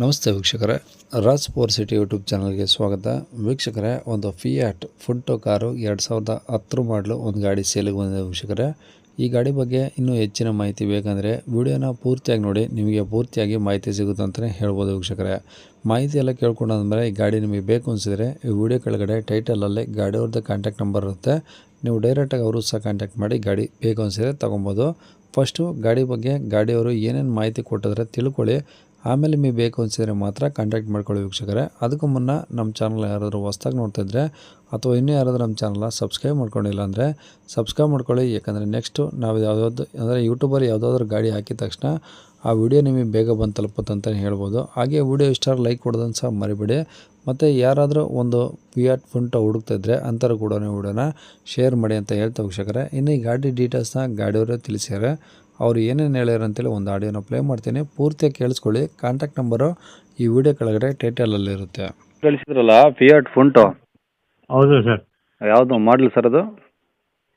ನಮಸ್ತೆ ವೀಕ್ಷಕರೇ, Raj four city YouTube ಚಾನಲ್ಗೆ ಸ್ವಾಗತ. ವೀಕ್ಷಕರೇ, ಒಂದು ಫಿಯಾಟ್ ಫುಂಟೋ ಕಾರು ಎರಡು ಸಾವಿರದ ಹತ್ತರ ಮಾಡಲು ಒಂದು ಗಾಡಿ ಸೇಲಿಗೆ ಬಂದಿದೆ ವೀಕ್ಷಕರೇ. ಈ ಗಾಡಿ ಬಗ್ಗೆ ಇನ್ನೂ ಹೆಚ್ಚಿನ ಮಾಹಿತಿ ಬೇಕಂದರೆ ವಿಡಿಯೋನ ಪೂರ್ತಿಯಾಗಿ ನೋಡಿ, ನಿಮಗೆ ಪೂರ್ತಿಯಾಗಿ ಮಾಹಿತಿ ಸಿಗುತ್ತೆ ಅಂತಲೇ ಹೇಳ್ಬೋದು ವೀಕ್ಷಕರೇ. ಮಾಹಿತಿ ಎಲ್ಲ ಕೇಳ್ಕೊಂಡಾದ್ಮೇಲೆ ಈ ಗಾಡಿ ನಿಮಗೆ ಬೇಕು ಅನಿಸಿದರೆ ಈ ವಿಡಿಯೋ ಕೆಳಗಡೆ ಟೈಟಲಲ್ಲಿ ಗಾಡಿಯವ್ರದ್ದು ಕಾಂಟ್ಯಾಕ್ಟ್ ನಂಬರ್ ಇರುತ್ತೆ. ನೀವು ಡೈರೆಕ್ಟಾಗಿ ಅವರು ಸಹ ಕಾಂಟ್ಯಾಕ್ಟ್ ಮಾಡಿ ಗಾಡಿ ಬೇಕು ಅನಿಸಿದರೆ ತೊಗೊಬೋದು. ಫಸ್ಟು ಗಾಡಿ ಬಗ್ಗೆ ಗಾಡಿಯವರು ಏನೇನು ಮಾಹಿತಿ ಕೊಟ್ಟಿದ್ರೆ ತಿಳ್ಕೊಳ್ಳಿ. ಆಮೇಲೆ ನಿಮಗೆ ಬೇಕು ಅನಿಸಿದರೆ ಮಾತ್ರ ಕಾಂಟ್ಯಾಕ್ಟ್ ಮಾಡ್ಕೊಳ್ಳಿ ವೀಕ್ಷಕರೇ. ಅದಕ್ಕೂ ಮುನ್ನ ನಮ್ಮ ಚಾನಲ್ ಯಾರಾದರೂ ಹೊಸ್ದಾಗಿ ನೋಡ್ತಿದ್ರೆ ಅಥವಾ ಇನ್ನೂ ಯಾರಾದರೂ ನಮ್ಮ ಚಾನಲ್ನ ಸಬ್ಸ್ಕ್ರೈಬ್ ಮಾಡ್ಕೊಂಡಿಲ್ಲ ಅಂದರೆ ಸಬ್ಸ್ಕ್ರೈಬ್ ಮಾಡ್ಕೊಳ್ಳಿ. ಯಾಕಂದರೆ ನೆಕ್ಸ್ಟು ನಾವು ಯಾವುದಾದ್ರು ಅಂದರೆ ಯೂಟ್ಯೂಬರ್ ಯಾವುದಾದ್ರು ಗಾಡಿ ಹಾಕಿದ ತಕ್ಷಣ ಆ ವಿಡಿಯೋ ನಿಮಗೆ ಬೇಗ ಬಂದು ತಲುಪುತ್ತೆ ಅಂತಲೇ ಹೇಳ್ಬೋದು. ಹಾಗೆ ವಿಡಿಯೋ ಇಷ್ಟ ಲೈಕ್ ಕೊಡೋದನ್ನು ಸಹ ಮರಿಬೇಡಿ. ಮತ್ತು ಯಾರಾದರೂ ಒಂದು ಪಿಯಾಟ್ ಫುಂಟೋ ಹುಡುಕ್ತಿದ್ರೆ ಅಂಥವ್ರು ಕೂಡ ವಿಡಿಯೋನ ಶೇರ್ ಮಾಡಿ ಅಂತ ಹೇಳ್ತಾ ವೀಕ್ಷಕರೇ. ಇನ್ನು ಈ ಗಾಡಿ ಡೀಟೇಲ್ಸ್ನ ಗಾಡಿಯವರೇ ತಿಳಿಸ್ಯಾರೆ ಅವ್ರು ಏನೇನು ಹೇಳ್ಯಾರ ಅಂತೇಳಿ ಒಂದು ಆಡಿಯೋನ ಪ್ಲೇ ಮಾಡ್ತೀನಿ. ಪೂರ್ತಿಯಾಗಿ ಕೇಳಿಸ್ಕೊಳ್ಳಿ. ಕಾಂಟ್ಯಾಕ್ಟ್ ನಂಬರು ಈ ವಿಡಿಯೋ ಕೆಳಗಡೆ ಟೈಟಲಲ್ಲಿ ಇರುತ್ತೆ. ಕಳಿಸಿದ್ರಲ್ಲ ಫಿಯಾಟ್ ಫುಂಟೋ ಹೌದು ಸರ್ ಯಾವುದು ಮಾಡಲಿ ಸರ್ ಅದು?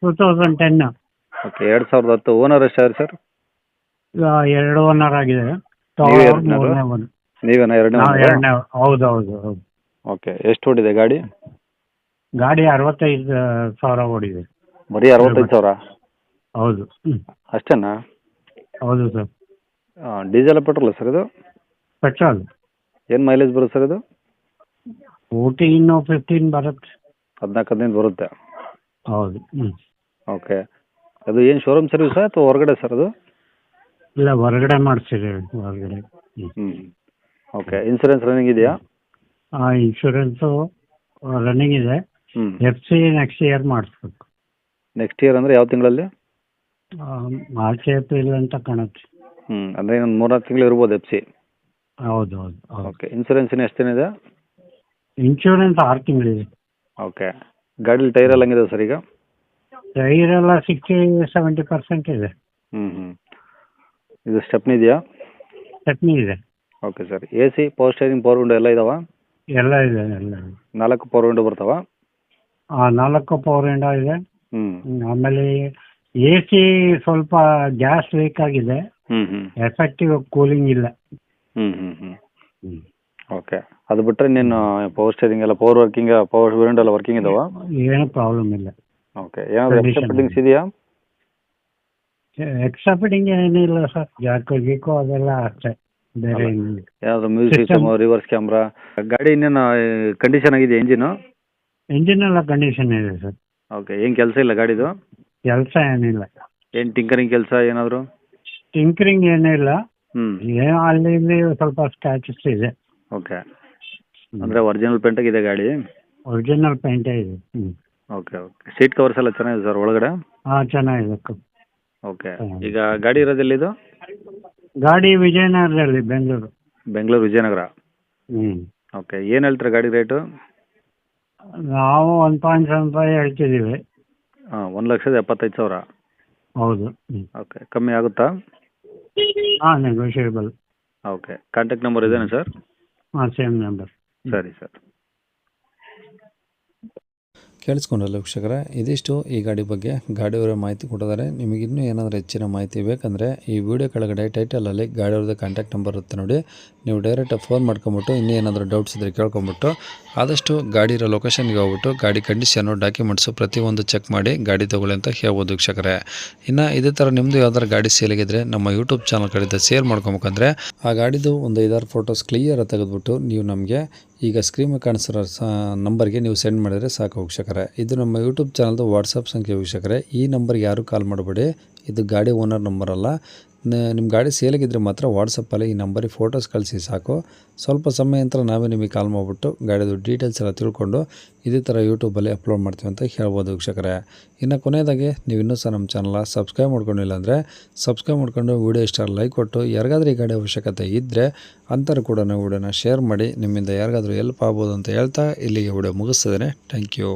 ಟೂ ತೌಸಂಡ್ ಟೆನ್ ಓಕೆ ಎರಡು ಸಾವಿರದ ಹತ್ತು. ಓನರ್ ಎಷ್ಟಾದ್ರೆ ಸರ್ ಎರಡು ಓನರ್ ಆಗಿದೆ. ನೀವೇ ಎರಡ್ನೇದು? ಮೂರನೇ ಒಂದು ನೀವೇನಾ ಎರಡನೇ ನಾವು owner? ಎರಡನೇ ಹೌದು ಹೌದು ಹೌದು. ಓಕೆ ಎಷ್ಟು ಓಡಿದೆ ಗಾಡಿ? ಗಾಡಿ ಅರವತ್ತೈದು ಸಾವಿರ ಓಡಿದೆ. ಬರೀ ಅರವತ್ತೈದು ಸಾವಿರ? ಹೌದು ಹ್ಮ್. ಅಷ್ಟೇನಾ? ಹೌದು ಸರ್. ಡೀಸೆಲ್ ಪೆಟ್ರೋಲ್ ಸರ್ ಇದು? ಪೆಟ್ರೋಲ್. ಏನು ಮೈಲೇಜ್ ಬರುತ್ತೆ ಸರ್ ಇದು? ಫೋರ್ಟೀನ್ ಫಿಫ್ಟೀನ್ ಬರುತ್ತೆ. ಹದಿನಾಲ್ಕು ಹದಿನೈದು ಬರುತ್ತೆ. ಹೌದು ಹ್ಞೂ ಓಕೆ. ಅದು ಏನು ಶೋರೂಮ್ ಸರ್ವಿಸಾ ಅಥವಾ ಹೊರಗಡೆ ಸರ್ ಅದು? ಇಲ್ಲ ಹೊರಗಡೆ ಮಾಡಿಸಿದ್ದೀವಿ ಹೊರಗಡೆ. ಹ್ಞೂ ಹ್ಞೂ ಓಕೆ ಇನ್ಸೂರೆನ್ಸ್ ರನ್ನಿಂಗ್ ಇದೆಯಾ ಇನ್ಶೂರೆನ್ಸು ರನ್ನಿಂಗ್ ಇದೆ. ಹ್ಞೂ ಎಫ್ ಸಿ ನೆಕ್ಸ್ಟ್ ಇಯರ್ ಮಾಡಿಸ್ಬೇಕು. ನೆಕ್ಸ್ಟ್ ಇಯರ್ ಅಂದ್ರೆ ಯಾವ ತಿಂಗಳಲ್ಲಿ? ಮಾರ್ಚ್ ಏಪ್ರಿಲ್ ಅಂತ ಕಾಣುತ್ತೆ. ಹ್ಞೂ ಅಂದರೆ ಇನ್ನೊಂದು ಮೂರ್ನಾಲ್ಕು ತಿಂಗಳು ಇರ್ಬೋದು ಎಫ್ ಸಿ ಹೌದು ಹೌದು ಹೌದು. ಓಕೆ ಇನ್ಸೂರೆನ್ಸ್ ಇನ್ನು ಎಷ್ಟು ದಿನ ಇದೆ? ಇನ್ಶೂರೆನ್ಸ್ ಆರು ತಿಂಗಳಿದೆ ಓಕೆ ಗಾಡೀಲಿ ಟೈರ್ ಎಲ್ಲ ಹಂಗಿದೆ ಸರ್ ಈಗ? ಟೈರ್ ಎಲ್ಲ ಸಿಕ್ಸ್ಟಿ ಸೆವೆಂಟಿ ಪರ್ಸೆಂಟ್ ಇದೆ. ಹ್ಞೂ ಹ್ಞೂ ಇದು ಸ್ಟೆಪ್ನಿ ಇದೆಯಾ? ಸ್ಟೆಪ್ನಿ ಇದೆ. Okay sir A C power steering power window ಎಲ್ಲ ಇದಾವ? ಎಲ್ಲ ಇದೆ ಎಲ್ಲ ಇದೆ. ನಾಲ್ಕು ಪವರ್ ವಿಂಡೋ ಬರ್ತಾವ? ಆ, ನಾಲ್ಕು ಪವರ್ ವಿಂಡೋ ಇದೆ. ಹ್ಞೂ ಹ್ಮ್, ಆಮೇಲೆ ಎ ಸಿ ಸ್ವಲ್ಪ ಗ್ಯಾಸ್ ಲೀಕ್ ಆಗಿದೆ. ಹ್ಮ್ ಹ್ಞೂ ಎಫೆಕ್ಟಿವ್ ಕೂಲಿಂಗ್ ಇಲ್ಲ. ಹ್ಮ್ ಹ್ಮ್ ಹ್ಞೂ ಓಕೆ ಅದು ಬಿಟ್ಟರೆ ನೀನು ಪವರ್ ಸ್ಟೇರಿಂಗ್ ಎಲ್ಲ ಪವರ್ ವರ್ಕಿಂಗ್ ಪವರ್ ವಿಂಡೋ ಎಲ್ಲ ವರ್ಕಿಂಗ್ ಇದಾವ? ಏನು ಪ್ರಾಬ್ಲಮ್ ಇಲ್ಲ. ಓಕೆ ಏನಾದ್ರು ಎಕ್ಸ್ಟ್ರಾ Condition. ಫಿಟ್ಟಿಂಗ್ಸ್ ಇದೆಯಾ? ಎಕ್ಸ್ಟ್ರಾ ಫಿಟ್ಟಿಂಗ್ ಏನಿಲ್ಲ ಸರ್ ಜಾಕೋ ಗೀಕೋ ಅದೆಲ್ಲ ಅಷ್ಟೇ. ಬೇರೆ ಏನಿಲ್ಲ. ಏನಾದರೂ music System. System reverse camera ಗಾಡಿ ಇನ್ನೇನು ಕಂಡೀಷನ್ ಆಗಿದೆ ಇಂಜಿನು ಇಂಜಿನ್ ಎಲ್ಲ ಕಂಡೀಷನ್ ಇದೆ ಸರ್ ಓಕೆ ಏನು ಕೆಲಸ ಇಲ್ಲ ಗಾಡಿದು? ಕೆಲಸ ಏನಿಲ್ಲ. ಏನು ಟಿಂಕರಿಂಗ್ ಕೆಲಸ ಏನಾದರೂ? ಟಿಂಕರಿಂಗ್ ಏನಿಲ್ಲ. ಹ್ಞೂ ಏನೋ ಅಲ್ಲಿ ಇಲ್ಲಿ ಸ್ವಲ್ಪ ಸ್ಕ್ಯಾಚಸ್ ಇದೆ. ಓಕೆ ಅಂದರೆ ಒರಿಜಿನಲ್ ಪೇಂಟಾಗಿದೆ ಗಾಡಿ? ಒರಿಜಿನಲ್ ಪೇಂಟ್ ಇದೆ. ಹ್ಞೂ ಓಕೆ ಓಕೆ ಸೀಟ್ ಕವರ್ಸ್ ಎಲ್ಲ ಚೆನ್ನಾಗಿದೆ ಸರ್ ಒಳಗಡೆ? ಹಾ ಚೆನ್ನಾಗಿದೆ. ಓಕೆ ಈಗ ಗಾಡಿ ಇರೋದೆಲ್ಲಿದು ಗಾಡಿ ವಿಜಯನಗರದಲ್ಲಿ ಬೆಂಗಳೂರು. ಬೆಂಗಳೂರು ವಿಜಯನಗರ? ಹ್ಞೂ ಓಕೆ ಏನು ಹೇಳ್ತೀರಾ ಗಾಡಿ ರೇಟು? ನಾವು ಒನ್ ಪಾಯಿಂಟ್ ಸೆವೆನ್ ಫೈವ್ ಹೇಳ್ತಿದ್ದೀವಿ. ಹಾಂ ಒಂದು ಲಕ್ಷದ ಎಪ್ಪತ್ತೈದು ಸಾವಿರ. ಹೌದು. ಹ್ಞೂ ಓಕೆ ಕಮ್ಮಿ ಆಗುತ್ತಾ? ಹಾಂ ನೆಗೋಷಿಯೇಬಲ್ ಓಕೆ ಕಾಂಟ್ಯಾಕ್ಟ್ ನಂಬರ್ ಇದೇನಾ ಸರ್? ಹಾಂ ಸೇಮ್ ನಂಬರ್ ಸರಿ ಸರ್. ಕೇಳಿಸ್ಕೊಂಡಲ್ಲ ವೀಕ್ಷಕರೇ, ಇದಿಷ್ಟು ಈ ಗಾಡಿ ಬಗ್ಗೆ ಗಾಡಿಯವರ ಮಾಹಿತಿ ಕೊಟ್ಟಿದ್ದಾರೆ. ನಿಮಗೆ ಇನ್ನೂ ಏನಾದರೂ ಹೆಚ್ಚಿನ ಮಾಹಿತಿ ಬೇಕಂದರೆ ಈ ವಿಡಿಯೋ ಕೆಳಗಡೆ ಟೈಟಲಲ್ಲಿ ಗಾಡಿಯವ್ರದ್ದು ಕಾಂಟ್ಯಾಕ್ಟ್ ನಂಬರ್ ಇರುತ್ತೆ ನೋಡಿ. ನೀವು ಡೈರೆಕ್ಟಾಗಿ ಫೋನ್ ಮಾಡ್ಕೊಂಬಿಟ್ಟು, ಇನ್ನೂ ಏನಾದರೂ ಡೌಟ್ಸ್ ಇದ್ದರೆ ಕೇಳ್ಕೊಂಬಿಟ್ಟು, ಆದಷ್ಟು ಗಾಡಿ ಇರೋ ಲೊಕೇಶನ್ಗೆ ಹೋಗ್ಬಿಟ್ಟು, ಗಾಡಿ ಕಂಡೀಷನು ಡಾಕ್ಯುಮೆಂಟ್ಸು ಪ್ರತಿಯೊಂದು ಚೆಕ್ ಮಾಡಿ ಗಾಡಿ ತೊಗೊಳ್ಳಿ ಅಂತ ಹೇಳ್ಬೋದು ವೀಕ್ಷಕರೇ. ಇನ್ನು ಇದೇ ಥರ ನಿಮ್ಮದು ಯಾವ್ದಾರು ಗಾಡಿ ಸೇಲಿಗಿದ್ರೆ ನಮ್ಮ ಯೂಟ್ಯೂಬ್ ಚಾನಲ್ ಕಡೆಯಿಂದ ಶೇರ್ ಮಾಡ್ಕೊಬೇಕಂದ್ರೆ, ಆ ಗಾಡಿದು ಒಂದು ಐದಾರು ಫೋಟೋಸ್ ಕ್ಲಿಯರಾಗಿ ತೆಗೆದುಬಿಟ್ಟು ನೀವು ನಮಗೆ ಈಗ ಸ್ಕ್ರೀನ್ ಕಾಣಿಸಿರೋ ಸ ನಂಬರ್ಗೆ ನೀವು ಸೆಂಡ್ ಮಾಡಿದರೆ ಸಾಕು ವೀಕ್ಷಕರೇ. ಇದು ನಮ್ಮ ಯೂಟ್ಯೂಬ್ ಚಾನಲ್ದು ವಾಟ್ಸಪ್ ಸಂಖ್ಯೆ ವೀಕ್ಷಕರೇ. ಈ ನಂಬರ್ಗೆ ಯಾರೂ ಕಾಲ್ ಮಾಡಬೇಡಿ ಇದು ಗಾಡಿ ಓನರ್ ನಂಬರ್ ಅಲ್ಲ ನಿಮ್ಮ ಗಾಡಿ ಸೇಲಿಗಿದ್ರೆ ಮಾತ್ರ ವಾಟ್ಸಪ್ಪಲ್ಲಿ ಈ ನಂಬರಿಗೆ ಫೋಟೋಸ್ ಕಳಿಸಿ ಸಾಕು. ಸ್ವಲ್ಪ ಸಮಯ ನಂತರ ನಾವೇ ನಿಮಗೆ ಕಾಲ್ ಮಾಡಿಬಿಟ್ಟು ಗಾಡಿದು ಡೀಟೇಲ್ಸ್ ಎಲ್ಲ ತಿಳ್ಕೊಂಡು ಇದೇ ಥರ ಯೂಟ್ಯೂಬಲ್ಲಿ ಅಪ್ಲೋಡ್ ಮಾಡ್ತೀವಿ ಅಂತ ಹೇಳ್ಬೋದು ವೀಕ್ಷಕರೇ. ಇನ್ನು ಕೊನೆಯದಾಗಿ ನೀವು ಇನ್ನೂ ಸಹ ನಮ್ಮ ಚಾನಲ ಸಬ್ಸ್ಕ್ರೈಬ್ ಮಾಡ್ಕೊಂಡಿಲ್ಲ ಅಂದರೆ ಸಬ್ಸ್ಕ್ರೈಬ್ ಮಾಡ್ಕೊಂಡು ವೀಡಿಯೋ ಇಷ್ಟ ಲೈಕ್ ಕೊಟ್ಟು, ಯಾರಿಗಾದ್ರೂ ಈ ಗಾಡಿ ಅವಶ್ಯಕತೆ ಇದ್ದರೆ ಅಂಥವ್ರು ಕೂಡ ನಾವು ವಿಡಿಯೋನ ಶೇರ್ ಮಾಡಿ, ನಿಮ್ಮಿಂದ ಯಾರಿಗಾದರೂ ಎಲ್ಪ್ ಆಗ್ಬೋದು ಅಂತ ಹೇಳ್ತಾ ಇಲ್ಲಿಗೆ ವಿಡಿಯೋ ಮುಗಿಸ್ತಿದ್ದೇನೆ ಥ್ಯಾಂಕ್ ಯು